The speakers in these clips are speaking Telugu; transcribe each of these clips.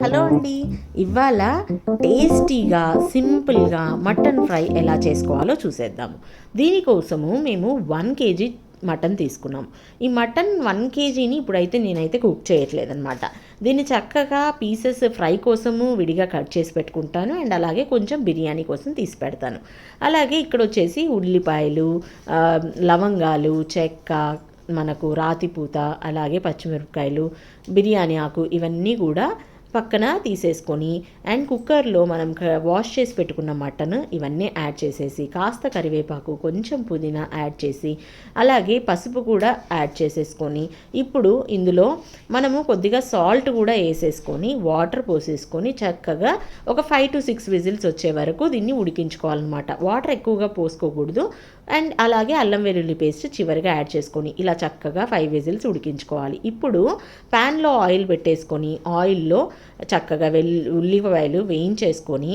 హలో అండి. ఇవాళ టేస్టీగా సింపుల్గా మటన్ ఫ్రై ఎలా చేసుకోవాలో చూసేద్దాము. దీనికోసము మేము వన్ కేజీ మటన్ తీసుకున్నాం. ఈ మటన్ వన్ కేజీని ఇప్పుడైతే నేనైతే కుక్ చేయట్లేదన్నమాట. దీన్ని చక్కగా పీసెస్ ఫ్రై కోసము విడిగా కట్ చేసి పెట్టుకుంటాను. అండ్ అలాగే కొంచెం బిర్యానీ కోసం తీసి పెడతాను. అలాగే ఇక్కడ వచ్చేసి ఉల్లిపాయలు లవంగాలు చెక్క మనకు రాతిపూత అలాగే పచ్చిమిరపకాయలు బిర్యానీ ఆకు ఇవన్నీ కూడా పక్కన తీసేసుకొని అండ్ కుక్కర్లో మనం వాష్ చేసి పెట్టుకున్న మటన్ ఇవన్నీ యాడ్ చేసేసి కాస్త కరివేపాకు కొంచెం పుదీనా యాడ్ చేసి అలాగే పసుపు కూడా యాడ్ చేసేసుకొని ఇప్పుడు ఇందులో మనము కొద్దిగా సాల్ట్ కూడా వేసేసుకొని వాటర్ పోసేసుకొని చక్కగా ఒక ఫైవ్ టు సిక్స్ విజిల్స్ వచ్చే వరకు దీన్ని ఉడికించుకోవాలన్నమాట. వాటర్ ఎక్కువగా పోసుకోకూడదు అండ్ అలాగే అల్లం వెల్లుల్లి పేస్ట్ చివరిగా యాడ్ చేసుకొని ఇలా చక్కగా ఫైవ్ విజిల్స్ ఉడికించుకోవాలి. ఇప్పుడు ప్యాన్లో ఆయిల్ పెట్టేసుకొని ఆయిల్లో చక్కగా వెల్ ఉల్లిపాయలు వేయించేసుకొని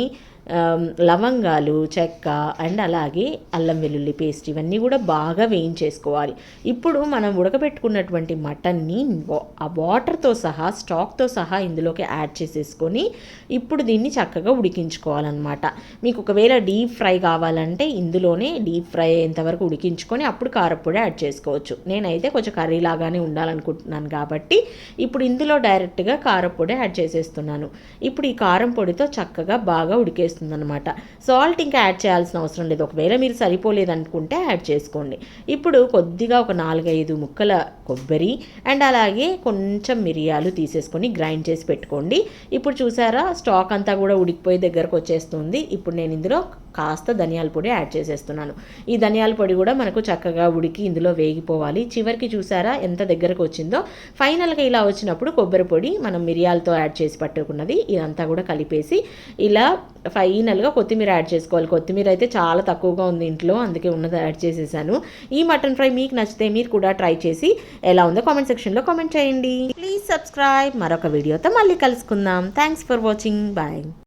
లవంగాలు చెక్క అండ్ అలాగే అల్లం వెల్లుల్లి పేస్ట్ ఇవన్నీ కూడా బాగా వేయించేసుకోవాలి. ఇప్పుడు మనం ఉడకబెట్టుకున్నటువంటి మటన్ని వా- ఆ వాటర్తో సహా స్టాక్తో సహా ఇందులోకి యాడ్ చేసేసుకొని ఇప్పుడు దీన్ని చక్కగా ఉడికించుకోవాలన్నమాట. మీకు ఒకవేళ డీప్ ఫ్రై కావాలంటే ఇందులోనే డీప్ ఫ్రై అయ్యేంతవరకు ఉడికించుకొని అప్పుడు కారపొడి యాడ్ చేసుకోవచ్చు. నేనైతే కొంచెం కర్రీ లాగానే ఉండాలనుకుంటున్నాను కాబట్టి ఇప్పుడు ఇందులో డైరెక్ట్గా కారపొడి యాడ్ చేసేస్తున్నాను. ఇప్పుడు ఈ కారం పొడితో చక్కగా బాగా ఉడికేస్తుంది అనమాట సాల్ట్ ఇంకా యాడ్ చేయాల్సిన అవసరం లేదు. ఒకవేళ మీరు సరిపోలేదు అనుకుంటే యాడ్ చేసుకోండి. ఇప్పుడు కొద్దిగా ఒక నాలుగైదు ముక్కల కొబ్బరి అండ్ అలాగే కొంచెం మిరియాలు తీసేసుకొని గ్రైండ్ చేసి పెట్టుకోండి. ఇప్పుడు చూసారా స్టాక్ అంతా కూడా ఉడికిపోయి దగ్గరకు వచ్చేస్తుంది. ఇప్పుడు నేను ఇందులో కాస్త ధనియాల పొడి యాడ్ చేసేస్తున్నాను. ఈ ధనియాల పొడి కూడా మనకు చక్కగా ఉడికి ఇందులో వేగిపోవాలి. చివరికి చూసారా ఎంత దగ్గరకు వచ్చిందో? ఫైనల్గా ఇలా వచ్చినప్పుడు కొబ్బరి పొడి మనం మిరియాలతో యాడ్ చేసి పట్టుకున్నది. ఇదంతా కూడా కలిపేసి ఇలా ఫైనల్గా కొత్తిమీర యాడ్ చేసుకోవాలి. కొత్తిమీర అయితే చాలా తక్కువగా ఉంది ఇంట్లో అందుకే ఉన్నది యాడ్ చేసేసాను. ఈ మటన్ ఫ్రై మీకు నచ్చితే మీరు కూడా ట్రై చేసి ఎలా ఉందో కామెంట్ సెక్షన్లో కామెంట్ చేయండి. ప్లీజ్ సబ్స్క్రైబ్ మరొక వీడియోతో మళ్ళీ కలుసుకుందాం. Thanks for watching bye